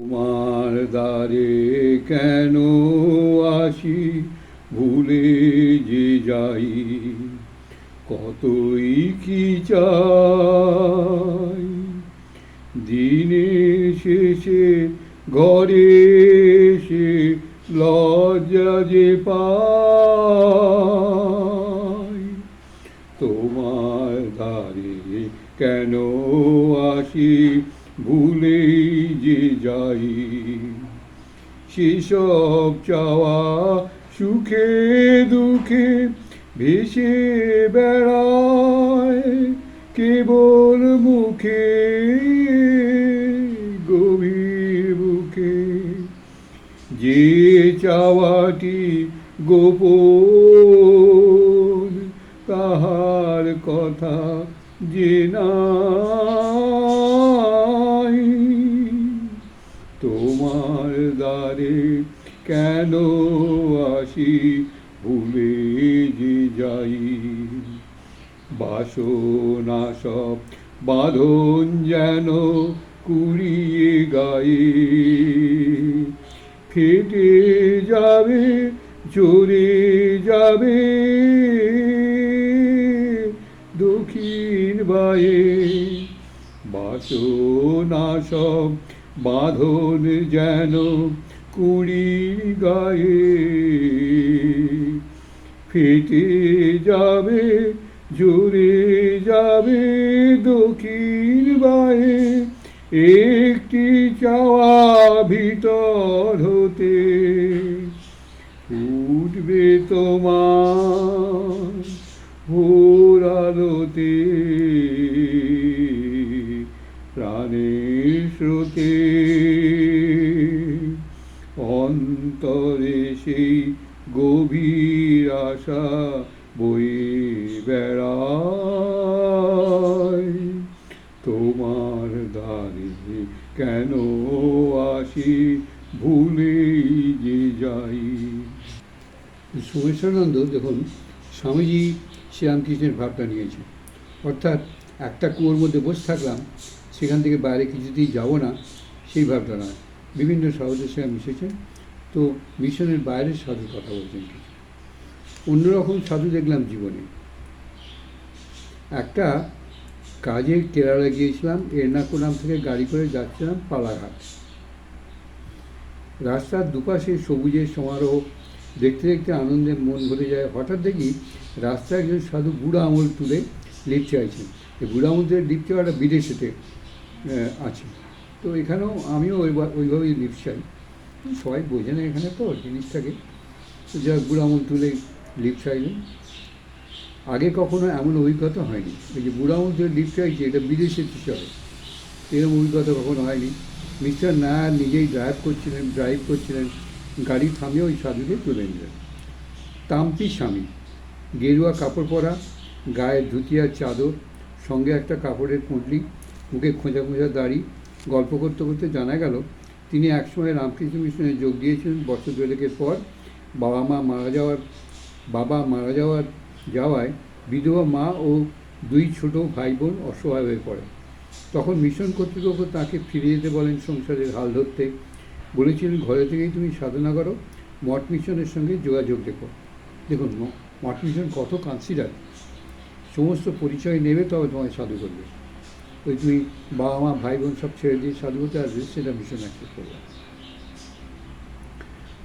তোমার দ্বারে কেন আসি ভুলে যে যাই? কতই কি চাই? দিনের শেষে, ঘরে এসে লজ্জা যে পাই? তোমার ধারে কেন সেসব চাওয়া সুখে দুঃখে ভেসে বেড়ায়। কেবল মুখে, গভীর বুকে। যে চাওয়াটি গোপন, তাহার কথা যে নাই দ্বারে কেন আসি ভুলে যে যাই? বাসনা সব বাঁধন যেন কুড়িয়ে গায়ে। ফেটে যাবে চলে যাবে। দক্ষিণ বায়ে বাসনা সব বাঁধন যেন কুড়ি গায়ে ফেটে যাবে জুড়ে যাবে দক্ষিণ বায়ে। একটি চাওয়া ভিতর হতে কেন আসি ভুলেই যে যাই? সোমেশ্বরানন্দ দেখুন স্বামীজি শ্রীরামকৃষ্ণের ভাবটা নিয়েছে অর্থাৎ একটা কুয়োর মধ্যে বসে থাকলাম, সেখান থেকে বাইরে কিছুতেই যাব না, সেই ভাবটা নয়। বিভিন্ন সঙ্গে মিশেছেন। তো মিশনের বাইরের সাধুর কথা বলছেন অন্যরকম সাধু দেখলাম জীবনে। একটা কাজে কেরালা গিয়েছিলাম, এর্নাকুলাম থেকে গাড়ি করে যাচ্ছিলাম পালাঘাট রাস্তার দুপাশে সবুজের সমারোহ, দেখতে দেখতে আনন্দে মন ভরে যায়। হঠাৎ দেখি রাস্তায় একজন সাধু বুড়া আঙুল তুলে লিপ চাইছেন এই বুড়া আঙুল তুলে লিপ চাওয়াটা বিদেশেতে আছে। তো এখানেও আমিও ওইভাবেই লিপ চাই সবাই বোঝে না এখানে তো জিনিসটাকে। যা বুড়া আঙুল তুলে লিপ চাইলেন আগে কখনো এমন অভিজ্ঞতা হয়নি। এই যে বুড়া তুলে লিপ চাইছে এটা বিদেশে চলে এরকম অভিজ্ঞতা কখনো হয়নি। মিস্টার নায়ার নিজেই ড্রাইভ করছিলেন ড্রাইভ করছিলেন, গাড়ি থামিয়ে ওই সাধুকে তুলে নিলেন। তাম্পি স্বামী, গেরুয়া কাপড় পরা গায়ে ধুতিয়ার চাদর, সঙ্গে একটা কাপড়ের কুঁটলি মুখে খোঁজা খোঁজা দাড়ি, গল্প করতে করতে জানা গেল, তিনি একসময় রামকৃষ্ণ মিশনে যোগ দিয়েছিলেন, বছর দুয়েকের পর বাবা মা মারা যাওয়ার, বাবা মারা যাওয়ার যাওয়ায় বিধবা মা ও দুই ছোট ভাই বোন অসহায় হয়ে পড়ে। তখন মিশন কর্তৃপক্ষ তাকে ফিরে যেতে বলেন সংসারের হাল ধরতে। বলেছিলেন, ঘরে থেকেই তুমি সাধনা করো, মঠ মিশনের সঙ্গে যোগাযোগ রেখো। দেখুন মঠ মিশন কত কনসিডার সমস্ত পরিচয় নেবে তবে তোমায় সাধু করবে। ওই তুমি বাবা মা ভাই বোন সব ছেড়ে দিয়ে সাধু হতে আসবে, সেটা মিশন অ্যাক্সেপ্ট করবে।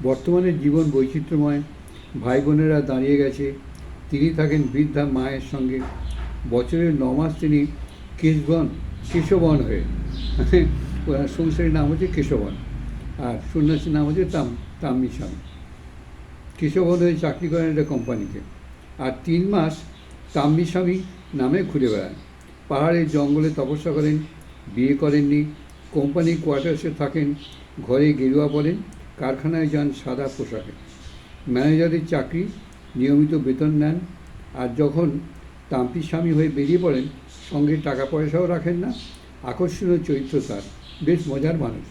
বর্তমানে জীবন বৈচিত্র্যময়। ভাই বোনেরা দাঁড়িয়ে গেছে তিনি থাকেন বৃদ্ধা মায়ের সঙ্গে। বছরের ন মাস তিনি কেশবন কেশবন হয়ে, ওনার সংসারের নাম হচ্ছে কেশবন আর সন্ন্যাসীর নাম হচ্ছে তাম তাম্মি স্বামী কেশবন হয়ে চাকরি করেন একটা কোম্পানিতে আর তিন মাস তাম্মি স্বামী নামে ঘুরে বেড়ান। পাহাড়ের জঙ্গলে তপস্যা করেন, বিয়ে করেননি, কোম্পানির কোয়ার্টার্সে থাকেন, ঘরে গেরুয়া পরেন কারখানায় যান সাদা পোশাকে। ম্যানেজারের চাকরি নিয়মিত বেতন নেন আর যখন তাম্পি স্বামী হয়ে বেরিয়ে পড়েন, সঙ্গে টাকা পয়সাও রাখেন না। আকর্ষণীয় চরিত্র তার। বেশ মজার মানুষ।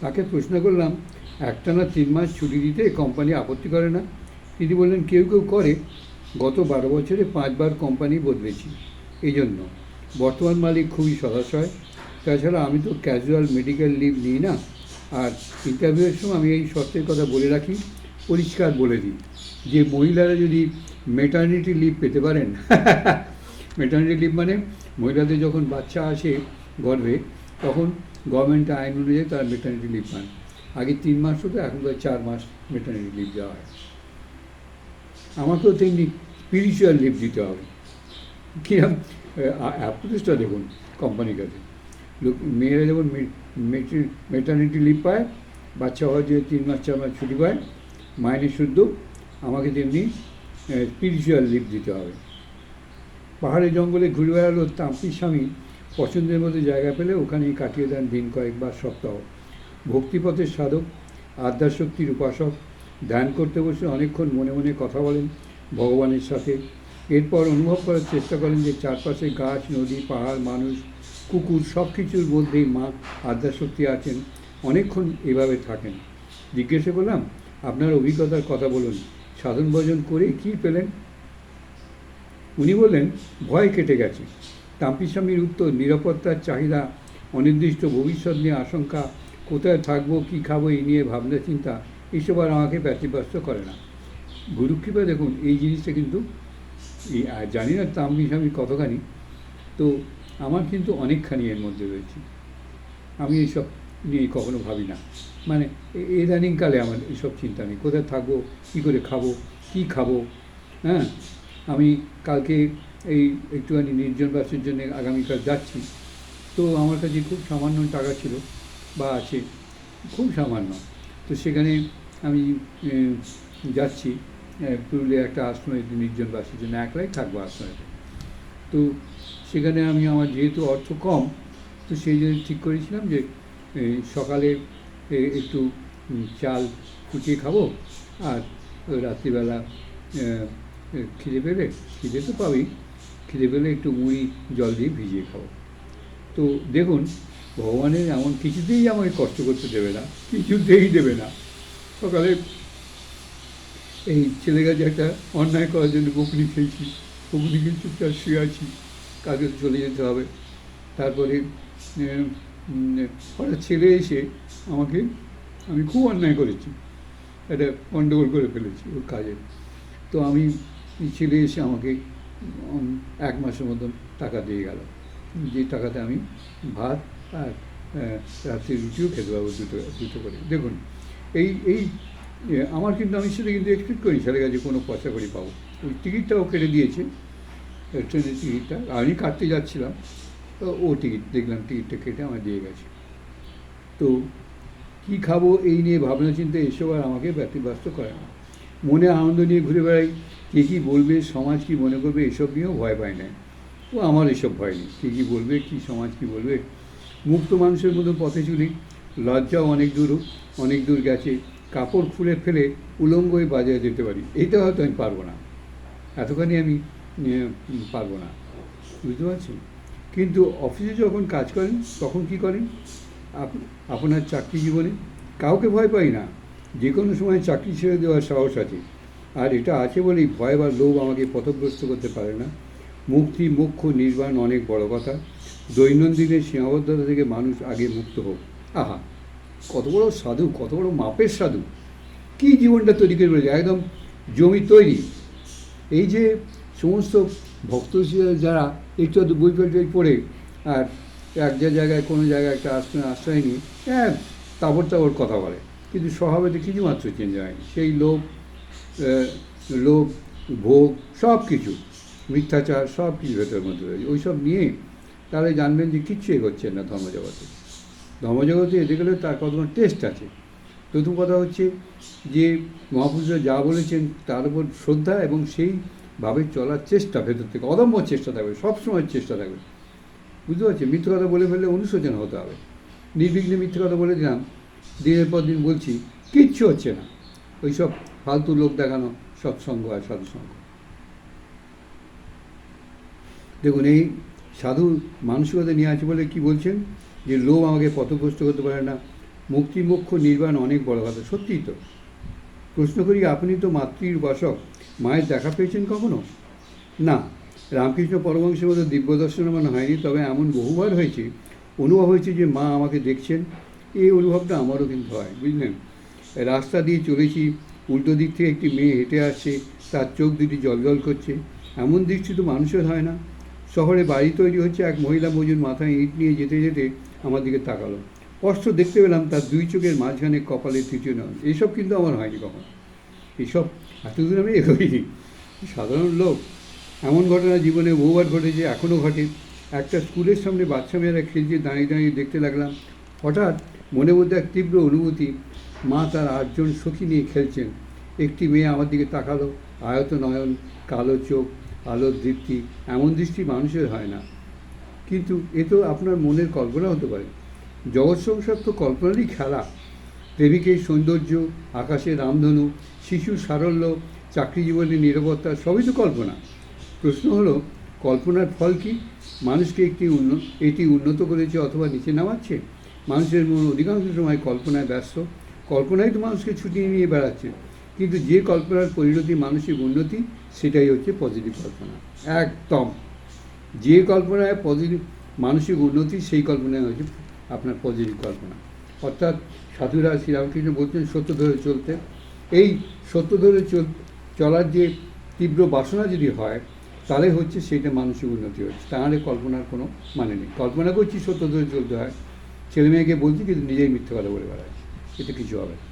তাকে প্রশ্ন করলাম, একটানা তিন মাস ছুটি দিতে কোম্পানি আপত্তি করে না? তিনি বললেন, কেউ কেউ করে। গত বারো বছরে পাঁচবার কোম্পানি বদলেছি। এই জন্য বর্তমান মালিক খুবই সদাশয় তাছাড়া আমি তো ক্যাজুয়াল মেডিকেল লিভ নিই না। আর ইন্টারভিউয়ের সময় আমি এই শর্তের কথা বলে রাখি, পরিষ্কার বলে দিই। যে মহিলারা যদি মেটার্নিটি লিভ পেতে পারেন মেটার্নিটি লিভ মানে মহিলাদের যখন বাচ্চা আসে গর্ভে, তখন গভর্নমেন্ট আইন অনুযায়ী তারা মেটার্নিটি লিভ পান। আগে তিন মাস হতো, এখন তো চার মাস মেটার্নিটি লিভ দেওয়া হয়। আমাকেও তেমনি স্পিরিচুয়াল লিভ দিতে হবে। কিরম অ্যাপ্রোচটা দেখুন কোম্পানির কাছে। লোক, মেয়েরা যখন মেটার্নিটি লিভ পায়, বাচ্চা হওয়ার যে তিন মাস, চার মাস ছুটি পায় মাইনে শুদ্ধ আমাকে তেমনি স্পিরিচুয়াল লিভ দিতে হবে। পাহাড়ে জঙ্গলে ঘুরে বেড়ালো তাঁতির স্বামী, পছন্দের মতো জায়গা পেলে ওখানেই কাটিয়ে দেন দিন কয়েক বা সপ্তাহ। ভক্তিপথের সাধক আদ্যাশক্তির উপাসক, ধ্যান করতে বসে অনেকক্ষণ মনে মনে কথা বলেন ভগবানের সাথে। এরপর অনুভব করার চেষ্টা করেন যে চারপাশে গাছ, নদী, পাহাড়, মানুষ, কুকুর সব কিছুর মধ্যেই মা আদ্যাশক্তি আছেন। অনেকক্ষণ এভাবে থাকেন। জিজ্ঞাসা করলাম, আপনার অভিজ্ঞতার কথা বলুন। সাধন ভজন করে কী পেলেন? উনি বললেন, ভয় কেটে গেছে। তাম্পি স্বামীর উত্তর, নিরাপত্তার চাহিদা, অনির্দিষ্ট ভবিষ্যৎ নিয়ে আশঙ্কা, কোথায় থাকব, কী খাব, এই নিয়ে ভাবনা, চিন্তা এইসব আর আমাকে ব্যতিব্যস্ত করে না। গুরুকৃপা দেখুন, এই জিনিসটা কিন্তু জানি না তাম্পি স্বামী কতখানি, তো আমার কিন্তু অনেকখানি এর মধ্যে রয়েছে। আমি এইসব নিয়ে কখনো ভাবি না। মানে ইদানিংকালে আমার এইসব চিন্তা নেই। কোথায় থাকব, কী করে খাব, কী খাব হ্যাঁ? আমি কালকে এই একটুখানি নির্জন বাসের জন্য আগামীকাল যাচ্ছি। তো আমার কাছে খুব সামান্য টাকা ছিল বা আছে, খুব সামান্য। তো সেখানে আমি যাচ্ছি পুরুলিয়া একটা আশ্রমে নির্জন বাসের জন্য। একলাই থাকব আশ্রমেতে। তো সেখানে আমি, আমার যেহেতু অর্থ কম, তো সেই জন্য ঠিক করেছিলাম যে সকালে একটু চাল ফুটিয়ে খাব আর রাত্রিবেলা খিদে পেলে, খিদে তো পাবেই, খিদে পেলে একটু মুড়ি, জল দিয়ে ভিজিয়ে খাব। তো দেখুন, ভগবানের এমন কিছুতেই আমাকে কষ্ট করতে দেবে না, কিছুতেই দেবে না। সকালে এই ছেলে কাছে একটা অন্যায় করার জন্য বকুনি খেয়েছি, বকুনি খেয়ে চুপচাপ শুয়ে আছি কাকে চলে যেতে হবে। তারপরে ছেলে এসে আমাকে, আমি খুব অন্যায় করেছি। একটা গণ্ডগোল করে ফেলেছি ওর কাজে। তো আমি ছেলে এসে আমাকে এক মাসের মতন টাকা দিয়ে গেল। যে টাকাতে আমি ভাত আর রাত্রে রুটিও খেতে পারব দুটো দুটো করে। দেখুন, এই এই আমার কিন্তু আমি সেটা কিন্তু এক্সপেক্ট করি ছেলের কাছে কোনো পয়সা করি পাবো। ওই টিকিটটাও কেটে দিয়েছে। ট্রেনের টিকিটটা আমি কাটতে যাচ্ছিলাম। ও টিকিট দেখলাম টিকিটটা কেটে আমার দিয়ে গেছে। তো কী খাব এই নিয়ে ভাবনা চিন্তা এসব আর আমাকে ব্যতিব্যস্ত করে না। মনে আনন্দ নিয়ে ঘুরে বেড়াই, কে কী বলবে, সমাজ কী মনে করবে, এসব নিয়েও ভয় পায় না। ও আমার এসব ভয় নেই, কে কী বলবে, কী সমাজ কী বলবে। মুক্ত মানুষের মতো পথে চলি, লজ্জাও অনেক দূর অনেক দূর গেছে, কাপড় খুলে ফেলে উলঙ্গ হয়ে বাজারে যেতে পারি। এইটা হয়তো আমি পারব না। এতখানি আমি পারব না। বুঝতে পারছেন? কিন্তু অফিসে যখন কাজ করেন, তখন কি করেন? আপ- আপনার চাকরি জীবনে কাউকে ভয় পাই না। যে কোনো সময় চাকরি ছেড়ে দেওয়ার সাহস আছে। আর এটা আছে বলেই ভয় বা লোভ আমাকে পথগ্রস্ত করতে পারে না। মুক্তি, মুখ্য, নির্বাণ অনেক বড় কথা। দৈনন্দিনের সীমাবদ্ধতা থেকে মানুষ আগে মুক্ত হোক। আহা, কত বড় সাধু, কত বড় মাপের সাধু। কী জীবনটা তৈরি করে বলেছে একদম জমি তৈরি। এই যে সমস্ত ভক্ত যারা একটু আধটু বই ফেল পড়ে, আর এক যে জায়গায় কোনো জায়গায় একটা আশ্রয় আশ্রয় নিয়ে হ্যাঁ তাবর তাবর কথা বলে। কিন্তু স্বভাবেতে কিছুমাত্র চেঞ্জ হয়নি সেই লোভ লোভ, ভোগ সব কিছু মিথ্যাচার সব কিছু ভেতরের মধ্যে রয়েছে ওই সব নিয়ে তাহলে জানবেন যে কিচ্ছু এগোচ্ছে না ধর্মজগতে। ধর্মজগতে এতে গেলে তার কত টেস্ট আছে। প্রথম কথা হচ্ছে যে মহাপুরুষরা যা বলেছেন তার উপর শ্রদ্ধা এবং সেইভাবে চলার চেষ্টা, ভেতর থেকে অদম্য চেষ্টা থাকবে, সবসময় চেষ্টা থাকবে। বুঝতে পারছি মিথ্যে কথা বলে ফেললে অনুশোচনা হতে হবে। নির্বিঘ্নে মিথ্যে কথা বলে দিলাম, দিনের পর দিন বলছি, কিচ্ছু হচ্ছে না। ওই সব ফালতু লোক দেখানো, সৎসঙ্গ আর সাধুসঙ্গ। দেখুন, এই সাধু মানসিকতা নিয়ে আছে বলে কি বলছেন? যে লোভ আমাকে পথভ্রষ্ট করতে পারে না। মুক্তি নির্বাণ অনেক বড় কথা, সত্যিই তো। প্রশ্ন করি, আপনি তো মাতৃর উপাসক মায়ের দেখা পেয়েছেন কখনো? না। রামকৃষ্ণ পরমহংসের মতো দিব্য দর্শন আমার হয়নি, তবে এমন বহুবার হয়েছে, অনুভব হয়েছে যে মা আমাকে দেখছেন। এই অনুভবটা আমারও কিন্তু হয়, বুঝলেন? রাস্তা দিয়ে চলেছি, উল্টো দিক থেকে একটি মেয়ে হেঁটে আসছে, তার চোখ দুটি জলজল করছে। এমন দৃষ্টি তো মানুষের হয় না। শহরে বাড়ি তৈরি হচ্ছে এক মহিলা, মজুর মাথায় ইট নিয়ে যেতে যেতে আমার দিকে তাকালো। স্পষ্ট দেখতে পেলাম তার দুই চোখের মাঝখানে কপালে তৃতীয় নয়। এইসব কিন্তু আমার হয়নি কখন। এইসব এতদিন আমি এগোইনি। সাধারণ লোক, এমন ঘটনা জীবনে বহুবার ঘটেছে এখনও ঘটে। একটা স্কুলের সামনে বাচ্চা মেয়েরা খেলছে, দাঁড়িয়ে দাঁড়িয়ে দেখতে লাগলাম। হঠাৎ মনের মধ্যে এক তীব্র অনুভূতি, মা তার আটজন সখী নিয়ে খেলছেন। একটি মেয়ে আমার দিকে তাকালো আয়ত নয়ন কালো চোখ আলোর দীপ্তি এমন দৃষ্টি মানুষের হয় না। কিন্তু এ তো আপনার মনের কল্পনা হতে পারে। জগৎ সংসার তো কল্পনারই খেলা। প্রেমিকের সৌন্দর্য আকাশের রামধনু শিশুর সারল্য চাকরি জীবনের নিরাপত্তা সবই তো কল্পনা। প্রশ্ন হলো, কল্পনার ফল কি? মানুষকে একটি উন্ন, এটি উন্নত করেছে অথবা নিচে নামাচ্ছে? মানুষের মন অধিকাংশ সময় কল্পনায় ব্যস্ত। কল্পনাই তো মানুষকে ছুটিয়ে নিয়ে বেড়াচ্ছে। কিন্তু যে কল্পনার পরিণতি মানসিক উন্নতি, সেটাই হচ্ছে পজিটিভ কল্পনা। একদম। যে কল্পনায় পজিটিভ মানসিক উন্নতি, সেই কল্পনায় হচ্ছে আপনার পজিটিভ কল্পনা। অর্থাৎ সাধুরা শ্রীরামকৃষ্ণ বলছেন, সত্য ধরে চলতে। এই সত্য ধরে চল, চলার যে তীব্র বাসনা যদি হয়, তাহলে হচ্ছে সেটা মানসিক উন্নতি হচ্ছে। তাহলে কল্পনার কোনো মানে নেই। কল্পনা করছি সত্য ধরে চলতে হয়। ছেলে মেয়েকে বলছি কিন্তু নিজেই মিথ্যে কথা বলে বেড়ায় এতে কিছু হবে না।